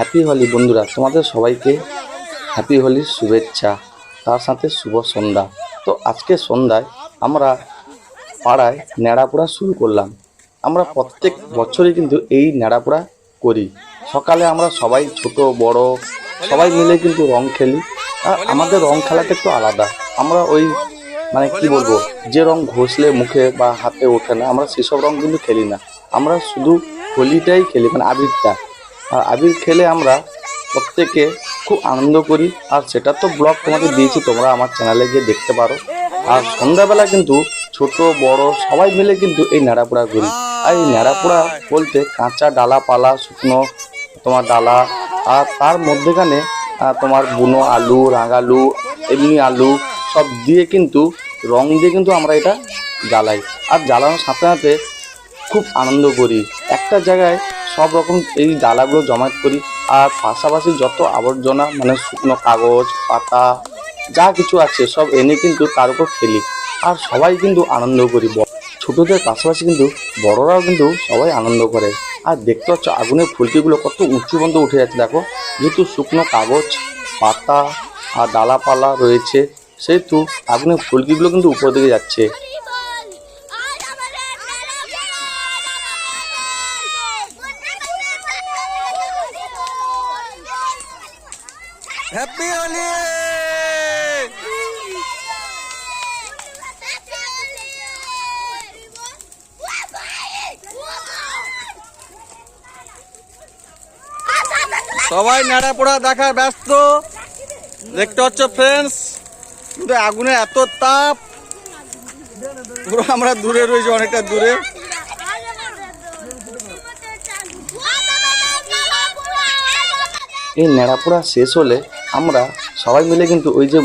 Happy Holi বন্ধুরা। তোমাদের সবাইকে হ্যাপি হোলির শুভেচ্ছা, তার সাথে শুভ সন্ধ্যা। তো আজকে সন্ধ্যায় আমরা পাড়ায় ন্যাড়াপোড়া শুরু করলাম। আমরা প্রত্যেক বছরই কিন্তু এই ন্যাড়াপোড়া করি। সকালে আমরা সবাই ছোট, বড়, সবাই মিলে কিন্তু রং খেলি। আর আমাদের রং খেলাটা একটু আলাদা। আমরা ওই মানে কি বলব, যে রং ঘষলে মুখে বা হাতে ওঠে না, আমরা সেসব রং কিন্তু খেলি না। আমরা শুধু হোলিটাই খেলি মানে আবিরটা। আর আবির খেলে আমরা প্রত্যেকে খুব আনন্দ করি। আর সেটা তো ব্লগ তোমাদের দিয়েছি, তোমরা আমার চ্যানেলে গিয়ে দেখতে পারো। আর সন্ধ্যাবেলা কিন্তু ছোট, বড় সবাই মিলে কিন্তু এই ন্যাড়াপোড়া করি আর এই ন্যাড়াপোড়া বলতে কাঁচা ডালাপালা, শুকনো তোমার ডালা, আর তার মধ্যেখানে তোমার বুনো আলু, রাঙালু, এমনি আলু সব দিয়ে কিন্তু রং দিয়ে কিন্তু আমরা এটা জ্বালাই। আর জ্বালানোর সাথে সাথে খুব আনন্দ করি। একটা জায়গায় সব রকম এই ডালাগুলো জমায়েত করি। আর পাশাপাশি যত আবর্জনা মানে শুকনো কাগজ, পাতা, যা কিছু আছে, সব এনে কিন্তু তার উপর ফেলি। আর সবাই কিন্তু আনন্দ করি। ছোটদের পাশাপাশি কিন্তু বড়রাও কিন্তু সবাই আনন্দ করে। আর দেখতে পাচ্ছ আগুনের ফুলকিগুলো কত উঁচু পর্যন্ত উঠে যাচ্ছে, দেখো। যেহেতু শুকনো কাগজ, পাতা আর ডালাপালা রয়েছে, সেহেতু আগুনের ফুলকিগুলো কিন্তু উপর দিকে যাচ্ছে। হ্যাপি হোলি সবাই নাড়া পোড়া দেখার ব্যস্ত। দেখতে হচ্ছে ফ্রেন্ডস কিন্তু আগুনে এত তাপ। পুরো আমরা দূরে রয়েছি, অনেকটা দূরে। এই ন্যাড়াপোড়া শেষ হলে আমরা সবাই মিলে কিন্তু ওই যে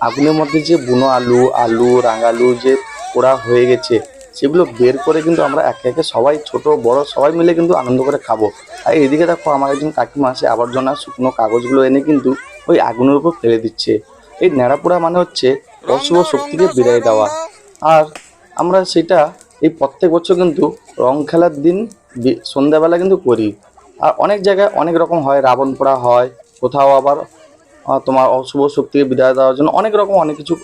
আগুনের মধ্যে যে বুনো আলু আলু, রাঙালু যে পোড়া হয়ে গেছে, সেগুলো বের করে কিন্তু আমরা একে একে সবাই, ছোট, বড় সবাই মিলে কিন্তু আনন্দ করে খাব। আর এদিকে দেখো আমার একজন কাকিমা, সে আবর্জনা শুকনো কাগজগুলো এনে কিন্তু ওই আগুনের উপর ফেলে দিচ্ছে। এই ন্যাড়াপোড়া মানে হচ্ছে অশুভ শক্তিকে বিদায় দেওয়া। আর আমরা সেটা এই প্রত্যেক বছর কিন্তু রং খেলার দিন সন্ধ্যাবেলা কিন্তু করি। আর অনেক জায়গায় অনেক রকম হয় রাবণ পোড়া হয় কোথাও আবার তোমার অশুভ শক্তিকে বিদায় দেওয়ার জন্য অনেক রকম অনেক কিছু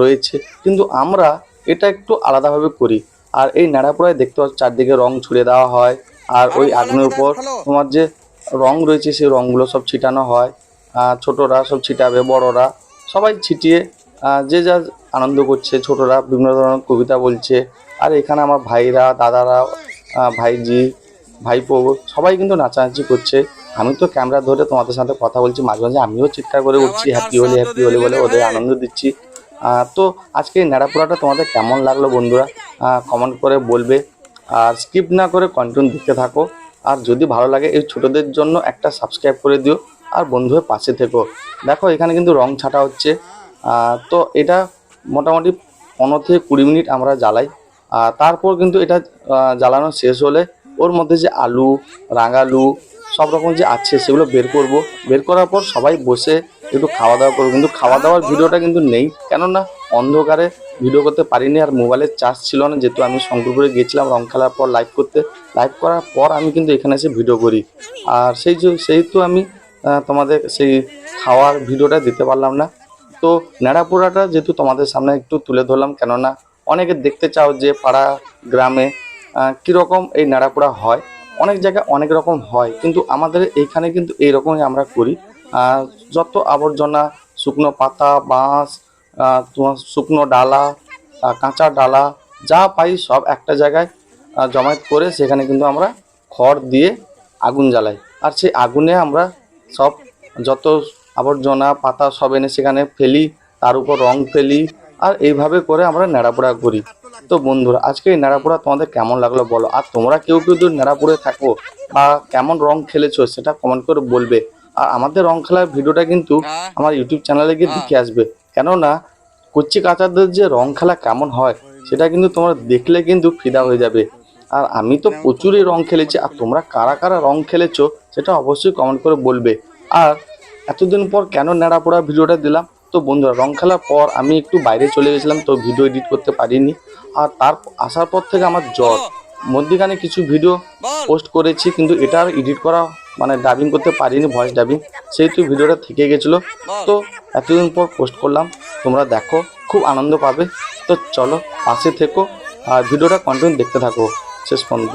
রয়েছে। কিন্তু আমরা এটা একটু আলাদাভাবে করি। আর এই ন্যাড়াপোড়ায় দেখতে পাচ্ছ চারদিকে রং ছুড়ে দেওয়া হয়। আর ওই আগুনের উপর তোমার যে রং রয়েছে সেই রংগুলো সব ছিটানো হয়। ছোটরা সব ছিটাবে বড়রা সবাই ছিটিয়ে যে যা আনন্দ করছে। ছোটরা বিভিন্ন ধরনের কবিতা বলছে। আর এখানে আমার ভাইরা দাদারা ভাইজি ভাইপো সবাই কিন্তু নাচানাচি করছে। আমি তো ক্যামেরা ধরে তোমাদের সাথে কথা বলছি মাঝে মাঝে আমিও চিৎকার করে উঠছি হ্যাপি হোলি হ্যাপি হোলি বলে ওদের আনন্দ দিচ্ছি। তো আজকে এই ন্যাড়াপোড়াটা তোমাদের কেমন লাগল বন্ধুরা? কমেন্ট করে বলবে। আর স্কিপ না করে কন্টিনিউ দেখতে থাকো। আর যদি ভালো লাগে এই ছোটদের জন্য একটা সাবস্ক্রাইব করে দিও। আর বন্ধু হয়ে পাশে থেকো। দেখো এখানে কিন্তু রং ছাটা হচ্ছে। তো এটা মোটামুটি পনেরো থেকে কুড়ি মিনিট আমরা জ্বালাই। আর তারপর কিন্তু এটা জ্বালানো শেষ হলে ওর মধ্যে যে আলু, রাঙালু, সব রকম যে আছে সেগুলো বের করব। বের করার পর সবাই বসে একটু খাওয়া দাওয়া করব। কিন্তু খাওয়া দাওয়ার ভিডিওটা কিন্তু নেই। কেননা অন্ধকারে ভিডিও করতে পারিনি আর মোবাইলের চার্জ ছিল না। যেহেতু আমি শঙ্করপুরে গিয়েছিলাম রং খেলার পর লাইভ করতে। লাইভ করার পর আমি কিন্তু এখানে এসে ভিডিও করি। আর সেই সেহেতু আমি তোমাদের সেই খাওয়ার ভিডিওটা দিতে পারলাম না। তো ন্যাড়াপোড়াটা যেহেতু তোমাদের সামনে একটু তুলে ধরলাম। কেননা অনেকে দেখতে চাও যে পাড়া গ্রামে কীরকম এই ন্যাড়াপোড়া হয়? অনেক জায়গায় অনেক রকম হয়, কিন্তু আমাদের এইখানে কিন্তু এইরকমই আমরা করি। যত আবর্জনা, শুকনো পাতা, বাঁশ তোমার শুকনো ডালা কাঁচা ডালা, যা পাই সব একটা জায়গায় জমায়েত করে সেখানে কিন্তু আমরা খড় দিয়ে আগুন জ্বালাই। আর সেই আগুনে আমরা সব যত আবর্জনা, পাতা সব এনে সেখানে ফেলি, তার উপর রং ফেলি, আর এইভাবে করে আমরা ন্যাড়াপোড়া করি। তো বন্ধুরা আজকে এই ন্যাড়াপোড়া তোমাদের কেমন লাগল বলো? আর তোমরা কেউ কেউ যদি ন্যাড়াপোড়ে থাকো বা কেমন রং খেলেছো সেটা কমেন্ট করে বলবে। আর আমাদের রং খেলার ভিডিওটা কিন্তু আমার ইউটিউব চ্যানেলে গিয়ে দেখে আসবে। কেননা কচ্ছি কাচাদের যে রং খেলা কেমন হয় সেটা কিন্তু তোমরা দেখলে কিন্তু ফিদা হয়ে যাবে। আর আমি তো প্রচুরই রং খেলেছি আর তোমরা কারা কারা রং খেলেছো সেটা অবশ্যই কমেন্ট করে বলবে। আর এতদিন পর কেন ন্যাড়াপোড়া ভিডিওটা দিলাম? তো বন্ধুরা রং খেলার পর আমি একটু বাইরে চলে গেছিলাম তো ভিডিও এডিট করতে পারিনি। আর তার আসার পর থেকে আমার জ্বর। মধ্যিখানে কিছু ভিডিও পোস্ট করেছি কিন্তু এটা আর এডিট করা মানে ডাবিং করতে পারিনি ভয়েস ডাবিং সেহেতু ভিডিওটা থেকে গেছিল। তো এতদিন পর পোস্ট করলাম তোমরা দেখো খুব আনন্দ পাবে। তো চলো পাশে থেকো আর ভিডিওটা কন্টিনিউ দেখতে থাকো। শেষ পর্যন্ত।